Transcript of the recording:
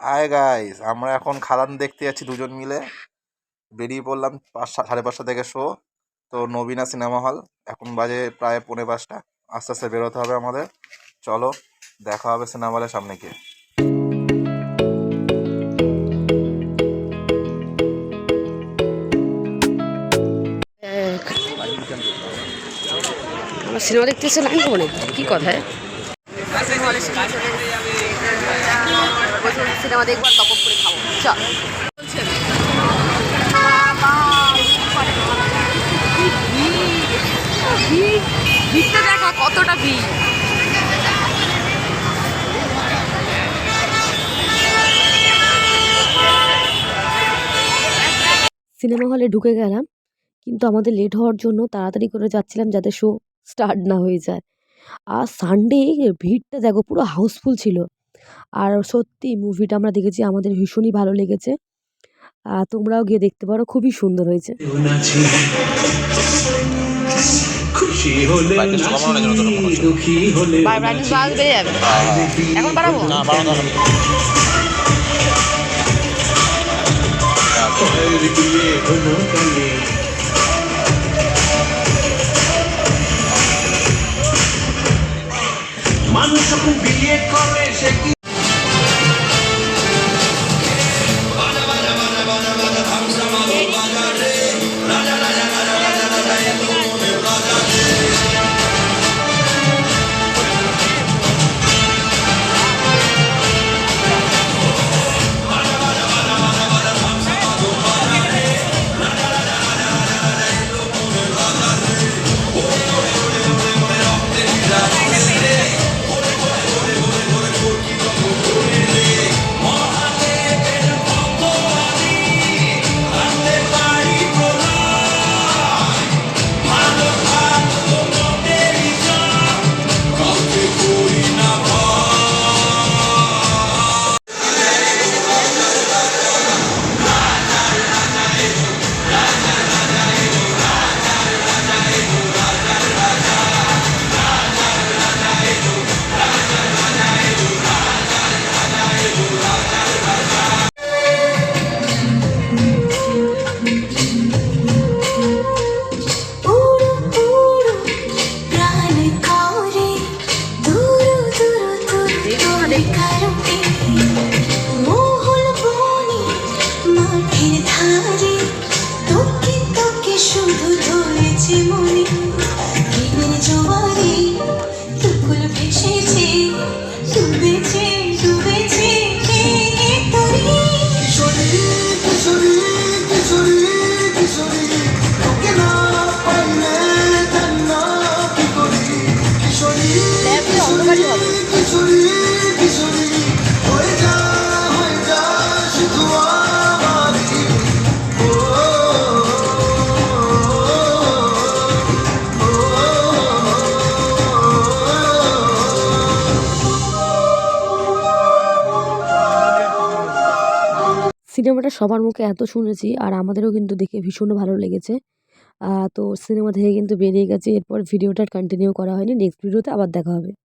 আয় গাইস আমরা এখন খাদান দেখতে যাচ্ছি দুজন মিলে। বেরিয়ে পড়লাম পাঁচটা, সাড়ে পাঁচটা থেকে শো তো নবীনা সিনেমা হল এখন বাজে প্রায় পৌনে পাঁচটা। আস্তে আস্তে বেরোতে হবে আমাদের। চলো, দেখা হবে সিনেমা হলের সামনে গিয়ে। সিনেমা দেখতে এসে লাইন করব কথা সিনেমা দেখব আর টপ করে খাব। চল। দেখা, কতটা ভিড়? সিনেমা হলে ঢুকে গেলাম, কিন্তু আমাদের লেট হওয়ার জন্য তাড়াতাড়ি করে যাচ্ছিলাম যাতে শো স্টার্ট না হয়ে যায়। আর সানডে ভিড়টা দেখো, পুরো হাউসফুল ছিল। আর সত্যি মুভিটা আমরা দেখেছি আমাদের ভীষণই ভালো লেগেছে। আর তোমরাও গিয়ে দেখতে পারো খুবই সুন্দর হয়েছে। এখন বাড়াবো? সে কি সিনেমাটা সবার মুখে এত শুনেছি আর আমাদেরও কিন্তু দেখে ভীষণ ভালো লেগেছে। তো সিনেমা থেকে কিন্তু বেরিয়ে গেছে, এরপর ভিডিওটা কন্টিনিউ করা হয়নি নেক্সট ভিডিওতে আবার দেখা হবে।